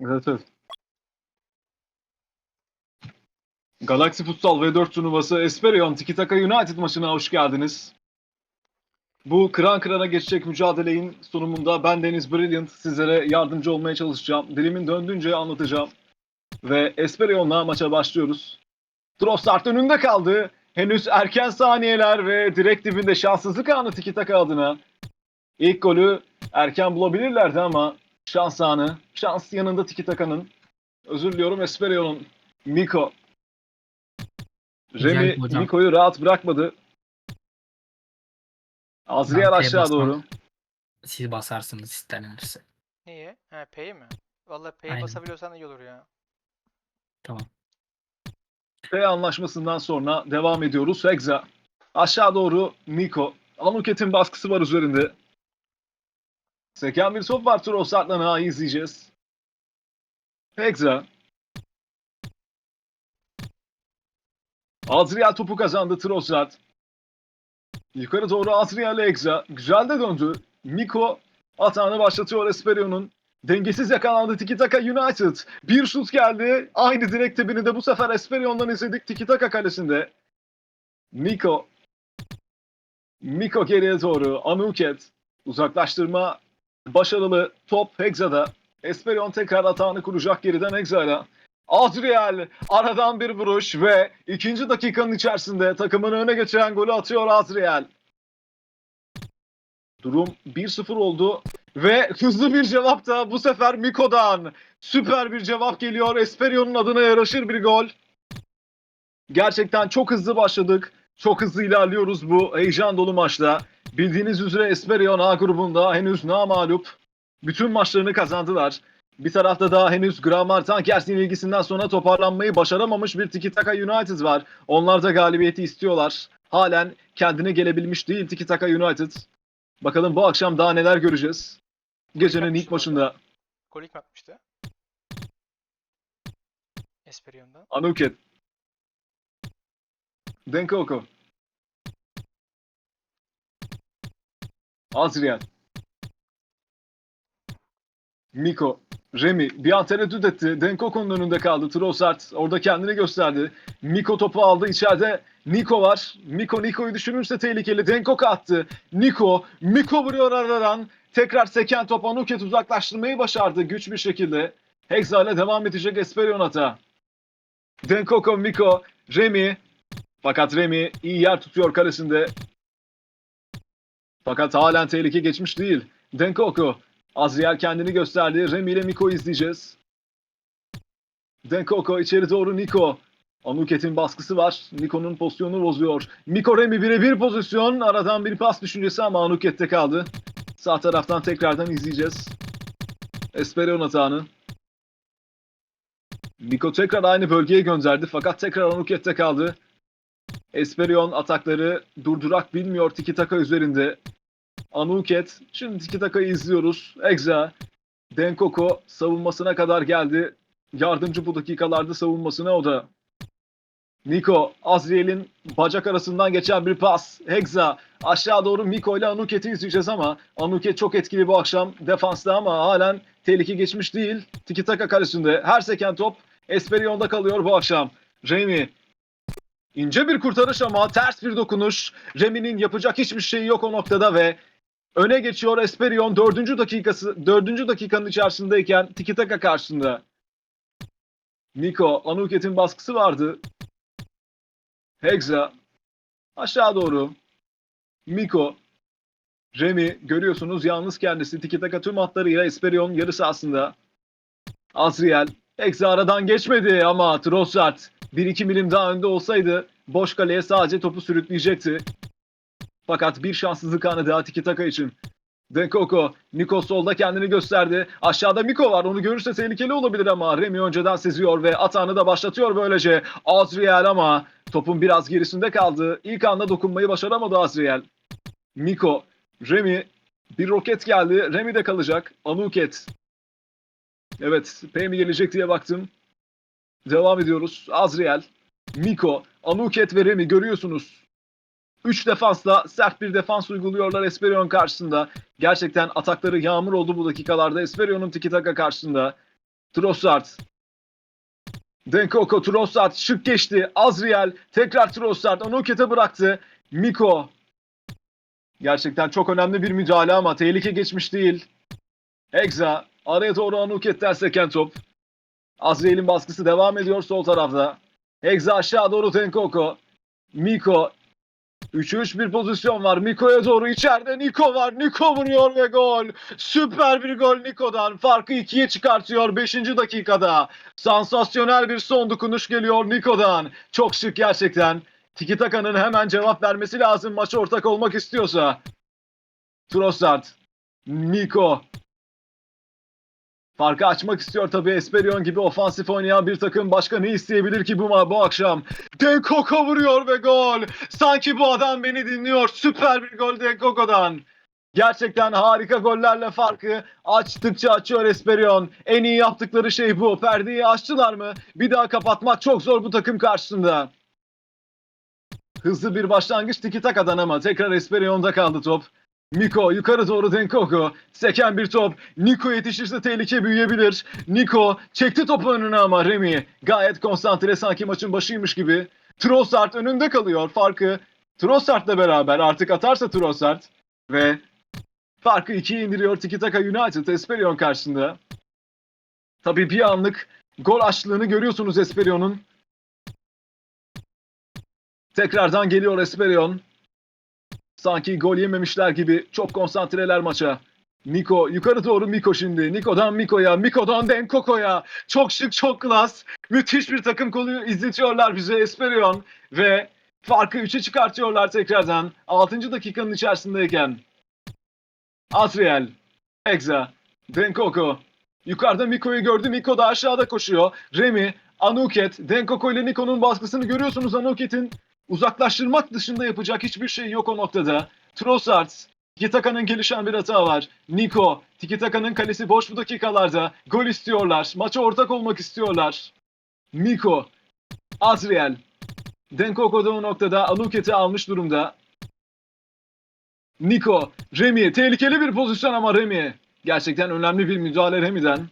Evet evet. Galaxy Futsal V4 turnuvası Esperion Tiki Taka United maçına hoş geldiniz. Bu kıran kırana geçecek mücadelenin sunumunda ben Deniz Brilliant sizlere yardımcı olmaya çalışacağım. Dilimin döndüğünce anlatacağım. Ve Esperion'la maça başlıyoruz. Trossard önünde kaldı. Henüz erken saniyeler ve direkt dibinde şanssızlık anı Tiki Taka adına. İlk golü erken bulabilirlerdi ama şans anı. Şans yanında Tiki Taka'nın. Özür diliyorum Esperion'un. Miko. Güzel Remy hocam. Miko'yu rahat bırakmadı. Azriel Arkaya aşağı basmak. doğru. Siz basarsınız istenirse. Niye? He P'yi mi? Vallahi P'yi Aynen. basabiliyorsan iyi olur ya. Tamam. P anlaşmasından sonra devam ediyoruz. Hexa. Aşağı doğru Miko. Anuket'in baskısı var üzerinde. Seken bir top var Trossard'la Naha'yı izleyeceğiz. Hexa. Azriel topu kazandı Trossard. Yukarı doğru Azriel Hexa. Güzel de döndü. Miko atağını başlatıyor Esperion'un. Dengesiz yakalandı Tiki Taka United. Bir şut geldi. Aynı direkt dibini de bu sefer Esperion'dan izledik Tiki Taka kalesinde. Miko. Miko geriye doğru. Anuket. Uzaklaştırma başarılı. Top Hexa'da. Esperion tekrar atağını kuracak geriden Hexa'yla. Azriel aradan bir vuruş ve ikinci dakikanın içerisinde takımını öne geçiren golü atıyor Azriel. Durum 1-0 oldu ve hızlı bir cevap da bu sefer Miko'dan. Süper bir cevap geliyor. Esperion'un adına yaraşır bir gol. Gerçekten çok hızlı başladık. Çok hızlı ilerliyoruz bu heyecan dolu maçta. Bildiğiniz üzere Esperion A grubunda henüz namalup. Bütün maçlarını kazandılar. Bir tarafta daha henüz Grammar Tankers'in ilgisinden sonra toparlanmayı başaramamış bir Tiki Taka United var. Onlar da galibiyeti istiyorlar. Halen kendine gelebilmiş değil Tiki Taka United. Bakalım bu akşam daha neler göreceğiz. Gecenin ilk maçında Gol ilk mi atmıştı? Esperion'dan. Anuket. Denkoko. Azriel. Miko. Remy bir an tereddüt etti. Denkoko'nun önünde kaldı. Trossard orada kendini gösterdi. Miko topu aldı. İçeride Niko var. Miko Niko'yu düşünürse tehlikeli. Denkoko attı. Niko. Miko vuruyor aradan. Tekrar seken top Anuket uzaklaştırmayı başardı güç bir şekilde. Hexa ile devam edecek Esperion hata. Denkoko, Miko, Remy. Fakat Remy iyi yer tutuyor kalesinde. Fakat halen tehlike geçmiş değil. Denkoko. Azriel kendini gösterdi. Remy ile Miko'yu izleyeceğiz. Denkoko içeri doğru Niko. Anuket'in baskısı var. Niko'nun pozisyonunu bozuyor. Miko Remy birebir pozisyon. Aradan bir pas düşüncesi ama Anuket'te kaldı. Sağ taraftan tekrardan izleyeceğiz. Esperion hatağını. Miko tekrar aynı bölgeye gönderdi fakat tekrar Anuket'te kaldı. Esperion atakları durdurak bilmiyor Tiki Taka üzerinde. Anuket, şimdi Tiki Taka'yı izliyoruz. Egza, Denkoko savunmasına kadar geldi. Yardımcı bu dakikalarda savunmasına o da. Niko, Azriel'in bacak arasından geçen bir pas. Hegza aşağı doğru Miko ile Anuket'i izleyeceğiz ama Anuket çok etkili bu akşam defansta ama halen tehlike geçmiş değil. Tiki Taka kalesinde her seken top Esperion'da kalıyor bu akşam. Remy ince bir kurtarış ama ters bir dokunuş. Remy'nin yapacak hiçbir şeyi yok o noktada ve öne geçiyor Esperion 4. dakikası 4. dakikanın içerisindeyken Tiki Taka karşısında. Niko Anuket'in baskısı vardı. Hexa aşağı doğru. Miko Remy görüyorsunuz yalnız kendisi Tiki Taka tüm hatlarıyla Esperion yarı sahasında. Azriel Hexa aradan geçmedi ama Trossard 1-2 milim daha önde olsaydı boş kaleye sadece topu sürükleyecekti. Fakat bir şanssızlık anı daha Tiki Taka için. Denkoko, Miko solda kendini gösterdi. Aşağıda Miko var. Onu görürse tehlikeli olabilir ama Remy önceden seziyor ve atağını da başlatıyor böylece. Azriel ama topun biraz gerisinde kaldı. İlk anda dokunmayı başaramadı Azriel. Miko, Remy, bir roket geldi. Remy de kalacak. Anuket. Evet, P mi gelecek diye baktım. Devam ediyoruz. Azriel, Miko, Anuket ve Remy görüyorsunuz. 3 defansla sert bir defans uyguluyorlar Esperion karşısında. Gerçekten atakları yağmur oldu bu dakikalarda Esperion'un tiki taka karşısında. Trossard. Denkoko, Trossard şık geçti. Azriel tekrar Trossard. Anuket'e bıraktı. Miko. Gerçekten çok önemli bir müdahale ama tehlike geçmiş değil. Egza araya doğru Anuket'ten seken top. Azriel'in baskısı devam ediyor sol tarafta. Egza aşağı doğru Tenkoko. Miko 3'e 3 bir pozisyon var. Miko'ya doğru içeride Niko var. Niko vuruyor ve gol. Süper bir gol Niko'dan. Farkı 2'ye çıkartıyor 5. dakikada. Sansasyonel bir son dokunuş geliyor Niko'dan. Çok şık gerçekten. Tiki Taka'nın hemen cevap vermesi lazım maça ortak olmak istiyorsa. Trossard. Niko. Farkı açmak istiyor tabii Esperion gibi ofansif oynayan bir takım başka ne isteyebilir ki bu bu akşam? Denkoko vuruyor ve gol. Sanki bu adam beni dinliyor. Süper bir gol Denkoko'dan. Gerçekten harika gollerle farkı açtıkça açıyor Esperion. En iyi yaptıkları şey bu. Perdeyi açtılar mı? Bir daha kapatmak çok zor bu takım karşısında. Hızlı bir başlangıç Tiki Taka'dan ama tekrar Esperion'da kaldı top. Miko yukarı doğru Denkoko. Seken bir top. Niko yetişirse tehlike büyüyebilir. Niko çekti topu önüne ama Remy gayet konsantre sanki maçın başıymış gibi. Trossard önünde kalıyor. Farkı Trossard'la beraber artık atarsa Trossard ve farkı ikiye indiriyor Tiki Taka United Esperion karşısında. Tabii bir anlık gol açlığını görüyorsunuz Esperion'un. Tekrardan geliyor Esperion. Sanki gol yememişler gibi çok konsantreler maça. Niko yukarı doğru Miko şimdi. Niko'dan Miko'ya, Miko'dan Denkoko'ya. Çok şık, çok klas. Müthiş bir takım kolu izletiyorlar bize Esperion. Ve farkı 3'e çıkartıyorlar tekrardan. 6. dakikanın içerisindeyken. Atriel, Egza, Denkoko. Yukarıda Miko'yu gördü. Miko da aşağıda koşuyor. Remy, Anuket, Denkoko ile Niko'nun baskısını görüyorsunuz. Anuket'in uzaklaştırmak dışında yapacak hiçbir şey yok o noktada. Trossard, Tikitaka'nın gelişen bir hata var. Niko, Tikitaka'nın kalesi boş bu dakikalarda. Gol istiyorlar. Maça ortak olmak istiyorlar. Miko, Azriel, Denkoko da o noktada Anuket'i almış durumda. Niko, Remy, tehlikeli bir pozisyon ama Remy. Gerçekten önemli bir müdahale Remy'den.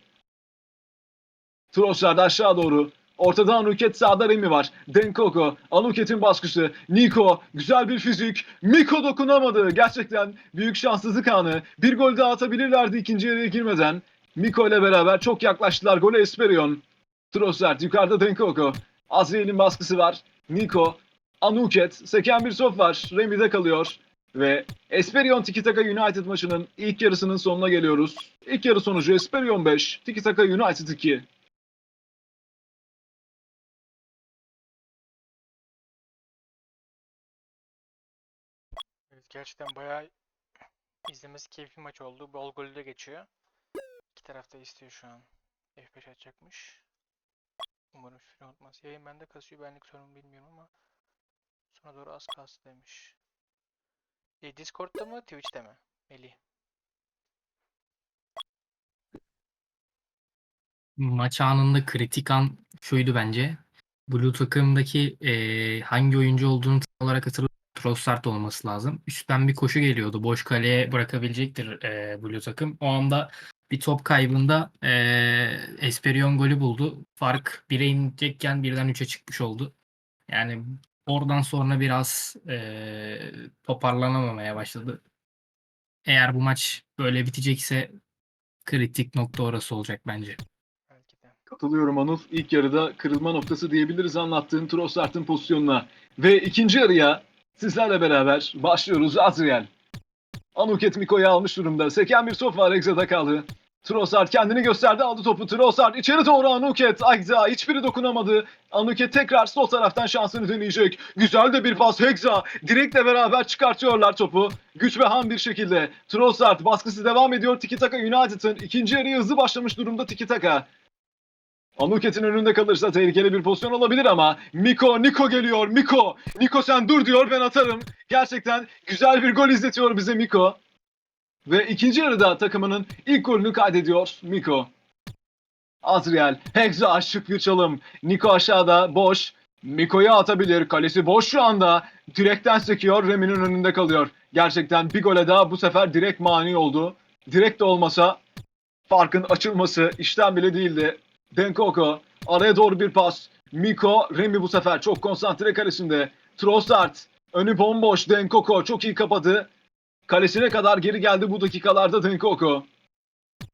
Trossard aşağı doğru. Ortada Anuket sağda Remy var. Denkoko, Anuket'in baskısı. Niko, güzel bir fizik. Miko dokunamadı. Gerçekten büyük şanssızlık anı. Bir gol daha atabilirlerdi ikinci yarıya girmeden. Miko ile beraber çok yaklaştılar. Gole Esperion. Trossard yukarıda Denkoko. Azriel'in baskısı var. Niko, Anuket, seken bir top var. Remy'de kalıyor. Ve Esperion Tiki Taka United maçının ilk yarısının sonuna geliyoruz. İlk yarı sonucu Esperion 5, Tiki Taka United 2. Evet gerçekten bayağı izlemesi keyifli maç oldu. Bol golü de geçiyor. İki taraf da istiyor şu an. F5 atacakmış. Umarım şifre unutmaz. Yayın bende kasıyor. Benlik sorun bilmiyorum ama sonra doğru az kalsın demiş. E, Discord'da mı Twitch'te mi? Melih. Maç anında kritik an şuydu bence. Blue takımdaki eee, hangi oyuncu olduğunu tam olarak hatırlamıyorum. Trossard olması lazım. Üstten bir koşu geliyordu. Boş kaleye bırakabilecektir eee Blue takım. O anda bir top kaybında eee Esperion golü buldu. Fark 1'e inecekken birden 3'e çıkmış oldu. Yani oradan sonra biraz eee, toparlanamamaya başladı. Eğer bu maç böyle bitecekse kritik nokta orası olacak bence. Belki de. Katılıyorum Anıl. İlk yarıda kırılma noktası diyebiliriz anlattığın Trossard'ın pozisyonuna. Ve ikinci yarıya sizlerle beraber başlıyoruz Azriel. Anuket Miko'yu almış durumda. Seken bir top var Exa'da kaldı. Trossard kendini gösterdi aldı topu. Trossard içeri doğru Anuket. Agza hiçbiri dokunamadı. Anuket tekrar sol taraftan şansını deneyecek. Güzel de bir pas Hegza. Direkle beraber çıkartıyorlar topu. Güç ve ham bir şekilde. Trossard baskısı devam ediyor. Tiki Taka United'ın ikinci yarıya hızlı başlamış durumda Tiki Taka. Anuket'in önünde kalırsa tehlikeli bir pozisyon olabilir ama Miko, Niko geliyor. Miko, Niko sen dur diyor ben atarım. Gerçekten güzel bir gol izletiyor bize Miko. Ve ikinci yarıda takımının ilk golünü kaydediyor Miko. Azriel, Hexo şık bir çalım. Niko aşağıda boş. Miko'ya atabilir. Kalesi boş şu anda. Direkten sekiyor. Remy'nin önünde kalıyor. Gerçekten bir gole daha bu sefer direkt mani oldu. Direkt de olmasa farkın açılması işten bile değildi. Denkoko. Araya doğru bir pas. Miko. Remy bu sefer çok konsantre kalesinde. Trossard. Önü bomboş. Denkoko çok iyi kapadı. Kalesine kadar geri geldi bu dakikalarda Denkoko.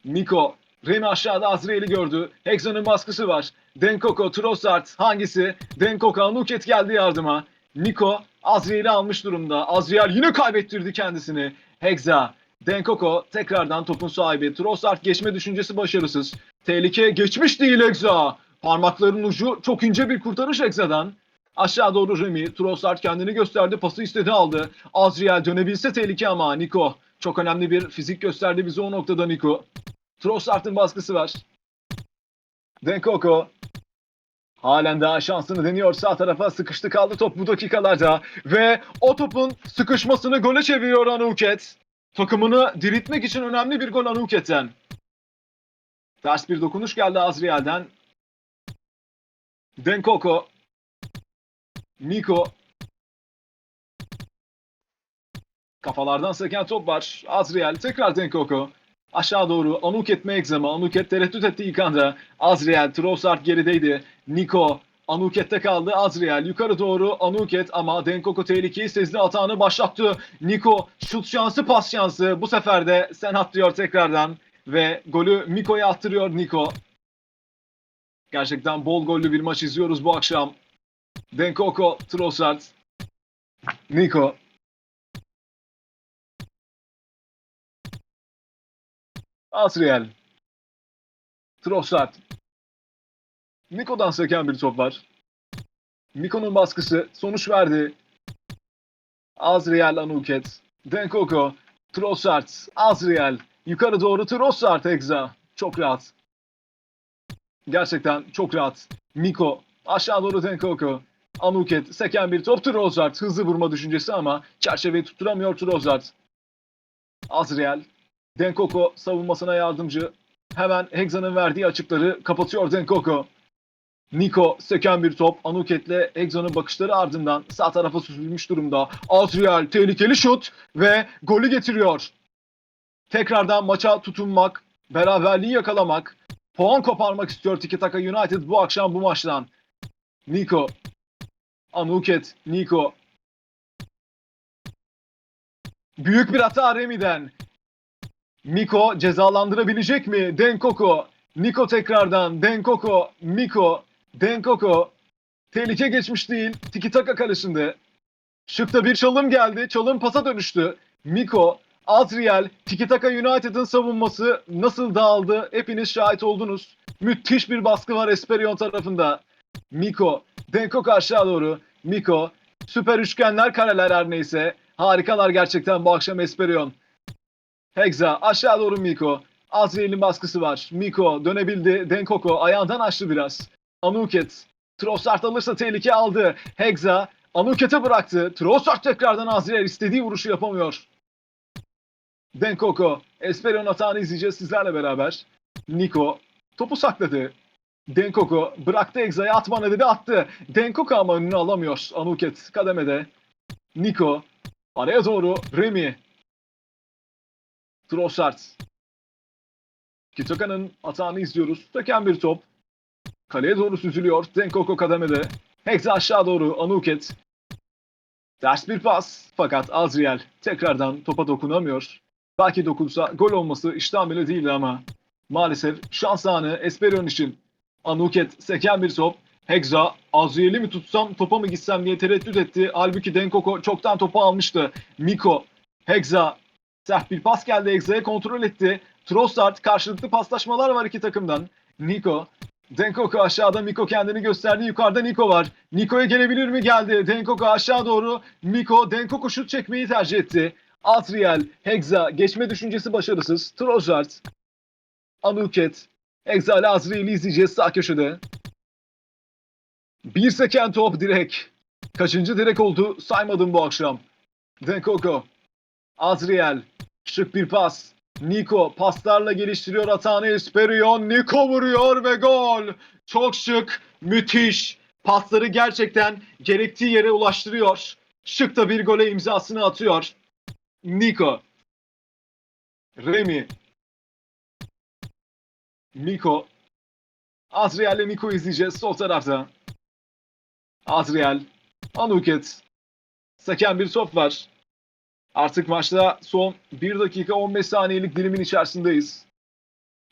Miko. Remy aşağıda Azriel'i gördü. Hexa'nın baskısı var. Denkoko, Trossard hangisi? Denkoko, Anuket geldi yardıma. Miko Azriel'i almış durumda. Azriel yine kaybettirdi kendisini. Hexa, Denkoko tekrardan topun sahibi. Trossard geçme düşüncesi başarısız. Tehlike geçmiş değil Hexa. Parmaklarının ucu çok ince bir kurtarış Hexa'dan. Aşağı doğru Remy. Trossard kendini gösterdi. Pası istedi aldı. Azriel dönebilse tehlike ama Niko. Çok önemli bir fizik gösterdi bize o noktada Niko. Trossard'ın baskısı var. Denkoko. Halen daha şansını deniyor. Sağ tarafa sıkıştı kaldı top bu dakikalarda. Ve o topun sıkışmasını gole çeviriyor Anuket. Takımını diriltmek için önemli bir gol Anuket'ten. Ters bir dokunuş geldi Azriel'den. Denkoko. Miko. Kafalardan seken top var. Azriel tekrar Denkoko. Aşağı doğru Anuket Megzama. Anuket tereddüt etti ilk anda. Azriel, Trossard gerideydi. Niko, Anuket'te kaldı. Azriel yukarı doğru Anuket ama Denkoko tehlikeyi sezdi atağını başlattı. Niko şut şansı pas şansı. Bu sefer de sen atlıyor tekrardan. Ve golü Miko'ya attırıyor Niko. Gerçekten bol gollü bir maç izliyoruz bu akşam. Denkoko, Trossard, Niko. Azriel. Trossard. Niko'dan seken bir top var. Niko'nun baskısı sonuç verdi. Azriel Anuket. Denkoko. Trossard. Azriel. Yukarı doğru Trossard Egza. Çok rahat. Gerçekten çok rahat. Miko. Aşağı doğru Denkoko. Anuket. Seken bir top Trossard. Hızlı vurma düşüncesi ama çerçeveyi tutturamıyor Trossard. Azriel. Denkoko savunmasına yardımcı. Hemen Hexa'nın verdiği açıkları kapatıyor Denkoko. Niko seken bir top. Anuket'le Hexa'nın bakışları ardından sağ tarafa süzülmüş durumda. Azriel tehlikeli şut ve golü getiriyor. Tekrardan maça tutunmak, beraberliği yakalamak, puan koparmak istiyor Tiki Taka United bu akşam bu maçtan. Niko, Anuket, Niko. Büyük bir hata Remy'den. Miko cezalandırabilecek mi? Denkoko. Niko tekrardan. Denkoko. Miko. Denkoko. Tehlike geçmiş değil. Tiki taka kalesinde. Şıkta bir çalım geldi. Çalım pasa dönüştü. Miko. Azriel. Tiki taka United'ın savunması nasıl dağıldı? Hepiniz şahit oldunuz. Müthiş bir baskı var Esperion tarafında. Miko. Denkoko aşağı doğru. Miko. Süper üçgenler kareler her neyse. Harikalar gerçekten bu akşam Esperion. Hexa aşağı doğru Miko. Azriel'in baskısı var. Miko dönebildi. Denkoko ayağından açtı biraz. Anuket. Trossard alırsa tehlike aldı. Hexa Anuket'e bıraktı. Trossard tekrardan Azriel istediği vuruşu yapamıyor. Denkoko. Esperion atağını izleyeceğiz sizlerle beraber. Niko topu sakladı. Denkoko bıraktı Hexa'ya atma dedi attı. Denkoko ama önünü alamıyor. Anuket kademede. Niko araya doğru Remy Trossard. Kitoka'nın atağını izliyoruz. Söken bir top. Kaleye doğru süzülüyor. Denkoko kademede. Hexa aşağı doğru. Anuket. Ters bir pas. Fakat Azriel tekrardan topa dokunamıyor. Belki dokunsa gol olması iştahım bile değildi ama maalesef şans anı Esperion için. Anuket seken bir top. Hexa Azriel'i mi tutsam topa mı gitsem diye tereddüt etti. Halbuki Denkoko çoktan topu almıştı. Miko, Hexa Sert bir pas geldi Hexa'ya kontrol etti. Trossard karşılıklı paslaşmalar var iki takımdan. Niko. Denkoko aşağıda Miko kendini gösterdi. Yukarıda Niko var. Niko'ya gelebilir mi? Geldi. Denkoko aşağı doğru. Miko Denkoko şut çekmeyi tercih etti. Atriel, Hexa geçme düşüncesi başarısız. Trossard. Anuket. Hexa ile Azriel'i izleyeceğiz sağ köşede. Bir seken top direk. Kaçıncı direk oldu saymadım bu akşam. Denkoko. Azriel. Şık bir pas. Niko paslarla geliştiriyor atağını Esperion. Niko vuruyor ve gol. Çok şık, müthiş. Pasları gerçekten gerektiği yere ulaştırıyor. Şık da bir gole imzasını atıyor. Niko. Remy. Niko. Azriel ile Miko izleyeceğiz sol tarafta. Azriel, Anuket. Seken bir top var. Artık maçta son 1 dakika 15 saniyelik dilimin içerisindeyiz.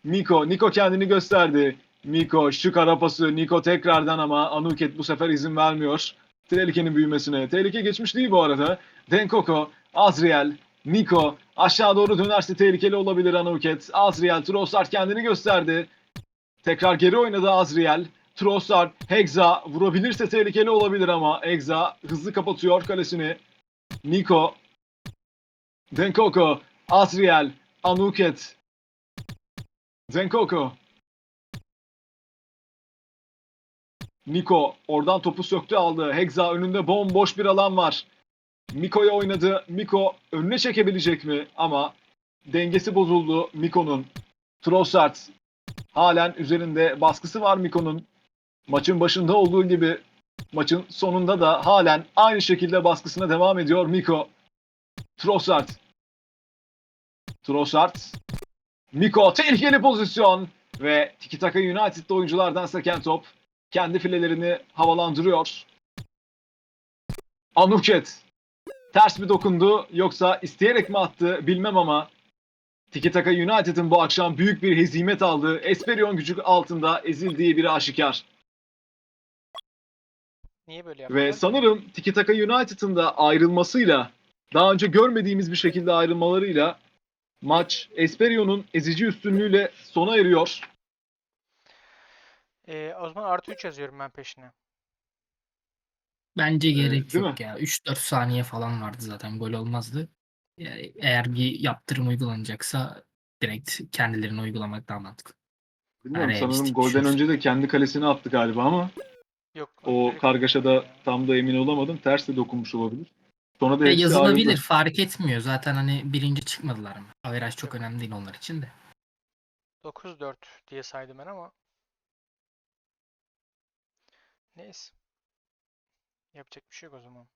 Miko, Niko kendini gösterdi. Miko şu kara pası, Niko tekrardan ama Anuket bu sefer izin vermiyor. Tehlikenin büyümesine. Tehlike geçmiş değil bu arada. Denkoko, Azriel, Niko aşağı doğru dönerse tehlikeli olabilir Anuket. Azriel, Trossard kendini gösterdi. Tekrar geri oynadı Azriel. Trossard, Hexa vurabilirse tehlikeli olabilir ama Hexa hızlı kapatıyor kalesini. Niko, Denkoko, Azriel, Anuket, Denkoko. Niko oradan topu söktü aldı. Hexa önünde bomboş bir alan var. Miko'ya oynadı. Miko önüne çekebilecek mi? Ama dengesi bozuldu Miko'nun. Trossard halen üzerinde baskısı var Miko'nun. Maçın başında olduğu gibi maçın sonunda da halen aynı şekilde baskısına devam ediyor Miko. Trossard. Trossard. Miko tehlikeli pozisyon ve Tiki Taka United'da oyunculardan seken top kendi filelerini havalandırıyor. Anuket ters mi dokundu yoksa isteyerek mi attı bilmem ama Tiki Taka United'ın bu akşam büyük bir hezimet aldığı Esperion gücü altında ezildiği biri aşikar. Niye böyle yaptılar? Ve sanırım Tiki Taka United'ın da ayrılmasıyla daha önce görmediğimiz bir şekilde ayrılmalarıyla maç Esperion'un ezici üstünlüğüyle sona eriyor. Ee, o zaman artı 3 yazıyorum ben peşine. Bence gerek değil yok ya. 3-4 saniye falan vardı zaten gol olmazdı. Yani eğer bir yaptırım uygulanacaksa direkt kendilerini uygulamak daha mantıklı. Bilmiyorum Yani sanırım realistik golden önce de kendi kalesine attı galiba ama Yok. o direkt kargaşada tam da emin olamadım. Ters de dokunmuş olabilir. Sonra da Ya hepsi yazılabilir ayrıldı. fark etmiyor. Zaten hani birinci çıkmadılar mı? Averaj çok önemli değil onlar için de. 9-4 diye saydım ben ama. Neyse. Yapacak bir şey yok o zaman.